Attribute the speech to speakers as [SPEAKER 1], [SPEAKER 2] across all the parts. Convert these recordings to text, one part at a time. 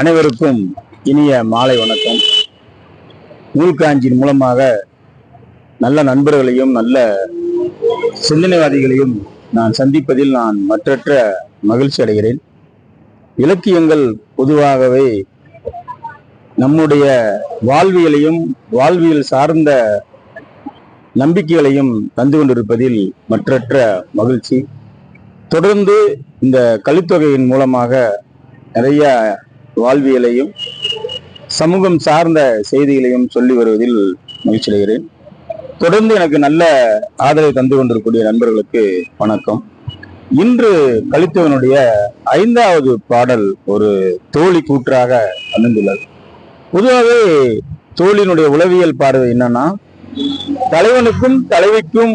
[SPEAKER 1] அனைவருக்கும் இனிய மாலை வணக்கம். நூல்காஞ்சியின் மூலமாக நல்ல நண்பர்களையும் நல்ல சிந்தனைவாதிகளையும் நான் சந்திப்பதில் நான் மற்றற்ற மகிழ்ச்சி அடைகிறேன். இலக்கியங்கள் பொதுவாகவே நம்முடைய வாழ்வியலையும் வாழ்வியல் சார்ந்த நம்பிக்கைகளையும் தந்து கொண்டிருப்பதில் மற்றற்ற மகிழ்ச்சி. தொடர்ந்து இந்த கலித்தொகையின் மூலமாக நிறைய வாழ்வியலையும் சமூகம் சார்ந்த செய்திகளையும் சொல்லி வருவதில் மகிழ்ச்சி அடைகிறேன். தொடர்ந்து எனக்கு நல்ல ஆதரவை தந்து கொண்டிருக்கக்கூடிய நண்பர்களுக்கு வணக்கம். இன்று கலித்தவனுடைய ஐந்தாவது பாடல் ஒரு தோழி கூற்றாக அமைந்துள்ளது. பொதுவாகவே தோழியினுடைய உளவியல் பார்வை என்னன்னா தலைவனுக்கும் தலைவிக்கும்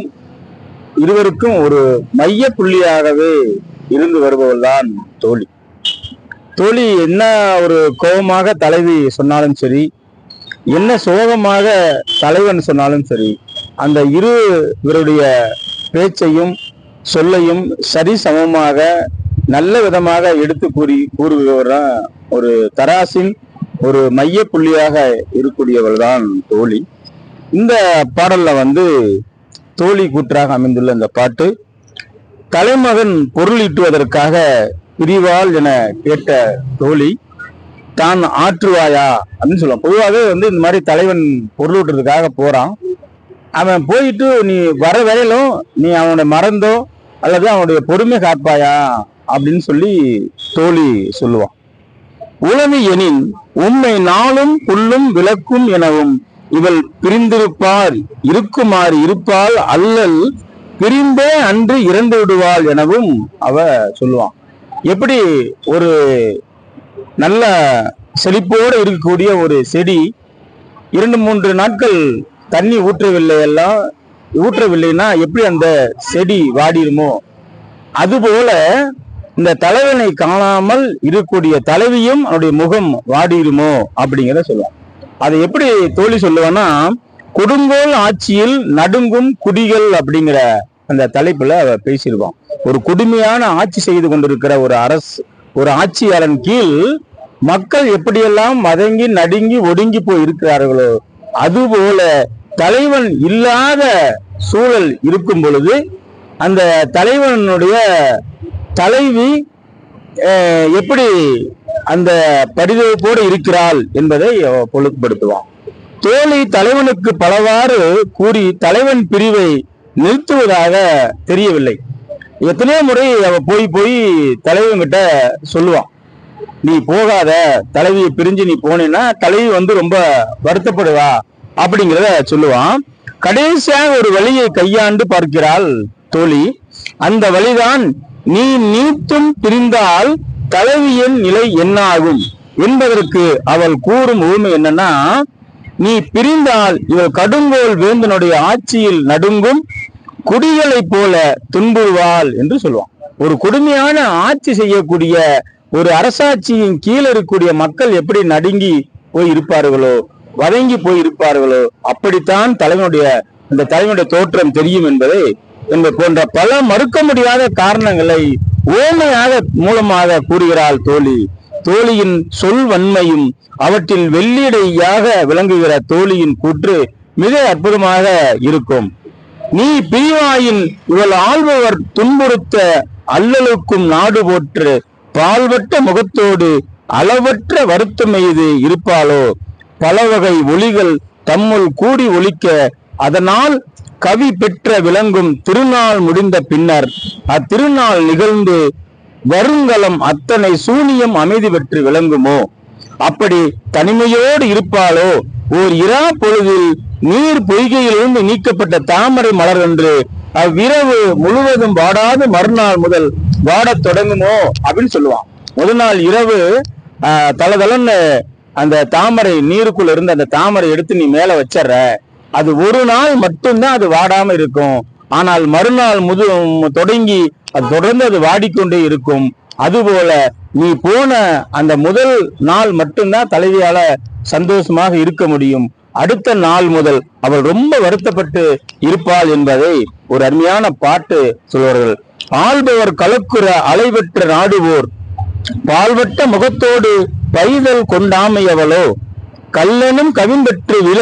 [SPEAKER 1] இருவருக்கும் ஒரு மைய புள்ளியாகவே இருந்து வருபவள்தான் தோழி. தோழி என்ன ஒரு கோபமாக தலைவி சொன்னாலும் சரி என்ன சோகமாக தலைவன் சொன்னாலும் சரி அந்த இரு இவருடைய பேச்சையும் சொல்லையும் சரி சமமாக நல்ல விதமாக எடுத்து கூறி கூறுபவர் ஒரு தராசின் ஒரு மைய புள்ளியாக இருக்கக்கூடியவள் தான் தோழி. இந்த பாடல்ல வந்து தோழி கூற்றாக அமைந்துள்ள இந்த பாட்டு தலைமகன் பொருள் ஈட்டுவதற்காக பிரிவாள் என கேட்ட தோழி தான் ஆற்றுவாயா? அப்படின்னு சொல்லுவான். பொதுவாகவே வந்து இந்த மாதிரி தலைவன் பொருள் ஊட்டுறதுக்காக போறான். அவன் போயிட்டு நீ வர வரையிலும் நீ அவனை மறந்தோ அல்லது அவனுடைய பொறுமை காப்பாயா? அப்படின்னு சொல்லி தோழி சொல்லுவான். உளவு எனின் உண்மை நாளும் புல்லும் விளக்கும் எனவும் இவள் பிரிந்திருப்பார் இருக்குமாறு இருப்பாள் அல்லல் பிரிந்தே அன்று இறந்து விடுவாள் எனவும் அவ சொல்லுவான். எப்படி ஒரு நல்ல செழிப்போடு இருக்கக்கூடிய ஒரு செடி இரண்டு மூன்று நாட்கள் தண்ணி ஊற்றவில்லை எல்லாம் ஊற்றவில்லைன்னா எப்படி அந்த செடி வாடிருமோ அதுபோல இந்த தலைவனை காணாமல் இருக்கக்கூடிய தலைவியும் அவனுடைய முகம் வாடிடுமோ? அப்படிங்கிறத சொல்லுவான் அதை எப்படி தோழி சொல்லுவேன்னா கொடுங்கோல் ஆட்சியில் நடுங்கும் குடிகள் அப்படிங்கிற அந்த தலைப்புல பேசியிருக்கோம். ஒரு கொடுமையான ஆட்சி செய்து கொண்டிருக்கிற ஒரு அரசு ஒரு ஆட்சியாளன் கீழ் மக்கள் எப்படியெல்லாம் மதங்கி நடுங்கி ஒடுங்கி போய் இருக்கிறார்களோ அதுபோல தலைவன் இல்லாத சூழல் இருக்கும் பொழுது அந்த தலைவனுடைய தலைவி எப்படி அந்த பரிதவிப்போடு இருக்கிறாள் என்பதை பொழுதுபடுத்துவான். தோழி தலைவனுக்கு பலவாறு கூறி தலைவன் பிரிவை நிறுத்துவதாக தெரியவில்லை. எத்தனையோ முறை அவ போய் போய் தலைவங்கிட்ட சொல்லுவான். நீ போகாத தலைவியை பிரிஞ்சு நீ போனேன்னா தலைவி வந்து ரொம்ப வருத்தப்படுவா அப்படிங்கிறத சொல்லுவான். கடைசியாக ஒரு வழியை கையாண்டு பார்க்கிறாள் தோழி. அந்த வழிதான் நீ நீத்தும் பிரிந்தால் தலைவியின் நிலை என்ன ஆகும் என்பதற்கு அவள் கூறும் உண்மை என்னன்னா நீ பிரிந்தால் இவள் கடுங்கோல் வேந்தனுடைய ஆட்சியில் நடுங்கும் குடிகளைப் போல துன்புறுவாள் என்று சொல்லுவான் ஒரு கொடுமையான ஆட்சி செய்யக்கூடிய ஒரு அரசாட்சியின் கீழே இருக்கக்கூடிய மக்கள் எப்படி நடுங்கி போய் இருப்பார்களோ வதங்கி போய் இருப்பார்களோ அப்படித்தான் தலைவனுடைய இந்த தலைவனுடைய தோற்றம் தெரியும் என்பதை என்பது போன்ற பல மறுக்க முடியாத காரணங்களை ஓமையாக மூலமாக கூறுகிறாள் தோழி. தோழியின் சொல் வன்மையும் அவற்றில் வெள்ளிடையாக விளங்குகிற தோழியின் கூற்று மிக அற்புதமாக இருக்கும். நீ பிரிவாயின் இவள் ஆள்பவர் துன்புறுத்த அல்லலுக்கும் நாடு போற்று பால்வட்ட முகத்தோடு அளவற்ற வருத்தம் எய்து இருப்பாளோ? பல வகை ஒளிகள் தம்முள் கூடி ஒழிக்க அதனால் கவி பெற்ற விளங்கும் திருநாள் முடிந்த பின்னர் அத்திருநாள் நிகழ்ந்து வருங்கலம் அத்தனை சூனியம் அமைதி பெற்று விளங்குமோ? அப்படி தனிமையோடு இருப்பாளோ? ஓர் இரா பொழுதில் நீர் பொய்கையிலிருந்து நீக்கப்பட்ட தாமரை மலர் என்று அவ்விரவு முழுவதும் வாடாது மறுநாள் முதல் வாடத் தொடங்குமோ? அப்படின்னு சொல்லுவான். முதல் நாள் இரவு ஆஹ், தளதளன்னு அந்த தாமரை நீருக்குள்ள இருந்து அந்த தாமரை எடுத்து நீ மேல வச்சிடுற. அது ஒரு நாள் மட்டும்தான் அது வாடாம இருக்கும். ஆனால் மறுநாள் முது தொடங்கி அது தொடர்ந்து அது வாடிக்கொண்டே இருக்கும். அதுபோல நீ போன அந்த முதல் நாள் மட்டும்தான் தலைவியால சந்தோஷமாக இருக்க முடியும். அடுத்த நாள் முதல் அவள் ரொம்ப வருத்தப்பட்டு இருப்பாள் என்பதை ஒரு அருமையான பாட்டு சொல்வார்கள். ஆள்பவர் கலக்குற அலைவற்ற நாடுவோர் பால்வட்ட முகத்தோடு பைதல் கொண்டாமையவளோ கல்லனும் கவின்பெற்று விழ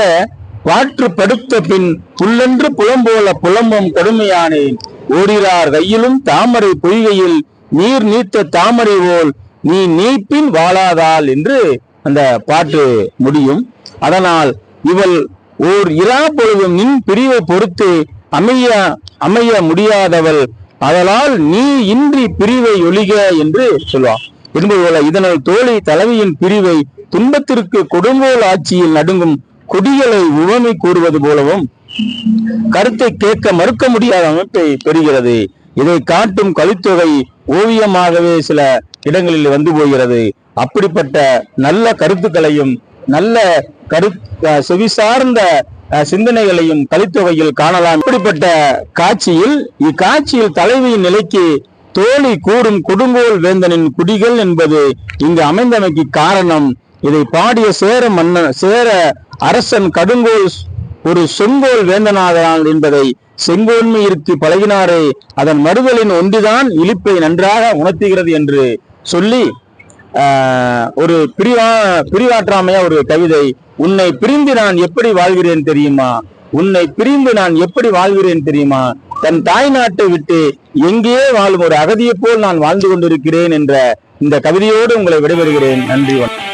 [SPEAKER 1] வாற்று படுத்த பின் புல்லென்று புலம்போல புலம்பும் கொடுமையானேன். ஓடிறார் கையிலும் தாமரை பொய்கையில் நீர் நீத்த தாமரை போல் நீ நீப்பின் வாழாதாள் என்று அந்த பாட்டு முடியும். அதனால் இவள் ஓர் இரா பொழுதும் நின் பிரிவை பொறுத்து அமைய அமைய முடியாதவள். அதனால் நீ இன்றி பிரிவை ஒழிக என்று சொல்வான் என்பது போல இதனால் தோழி தலைவியின் பிரிவை துன்பத்திற்கு கொடுங்கோல் ஆட்சியில் நடுங்கும் கொடிகளை உவமை கூறுவது போலவும் கருத்தை கேட்க மறுக்க முடியாத அமைப்பை பெறுகிறது. இதை காட்டும் கலித்தொகை ஓவியமாகவே சில இடங்களில் வந்து போகிறது. அப்படிப்பட்ட நல்ல கருத்துக்களையும் நல்ல கரு அஹ் சிந்தனைகளையும் கலித்தொகையில் காணலாம். இப்படிப்பட்ட காட்சியில் இக்காட்சியில் தலைவியின் நிலைக்கு தோழி கூறும் கொடுங்கோல் வேந்தனின் குடிகள் என்பது இங்கு அமைந்தமைக்கு காரணம். இதை பாடிய சேர மன்னன் சேர அரசன் கடுங்கோல் ஒரு செங்கோல் வேந்தனாகிறான் என்பதை செங்கோன்மை பழகினாரே அதன் மறுதலின் ஒன்றுதான் இழிப்பை நன்றாக உணர்த்துகிறது என்று சொல்லி ஆஹ், ஒரு பிரிவா பிரிவாற்றாமைய ஒரு கவிதை உன்னை பிரிந்து நான் எப்படி வாழ்கிறேன் தெரியுமா? உன்னை பிரிந்து நான் எப்படி வாழ்கிறேன் தெரியுமா? தன் தாய் நாட்டை விட்டு எங்கேயே வாழும் ஒரு அகதியை போல் நான் வாழ்ந்து கொண்டிருக்கிறேன் என்ற இந்த கவிதையோடு உங்களை விடைபெறுகிறேன். நன்றி வணக்கம்.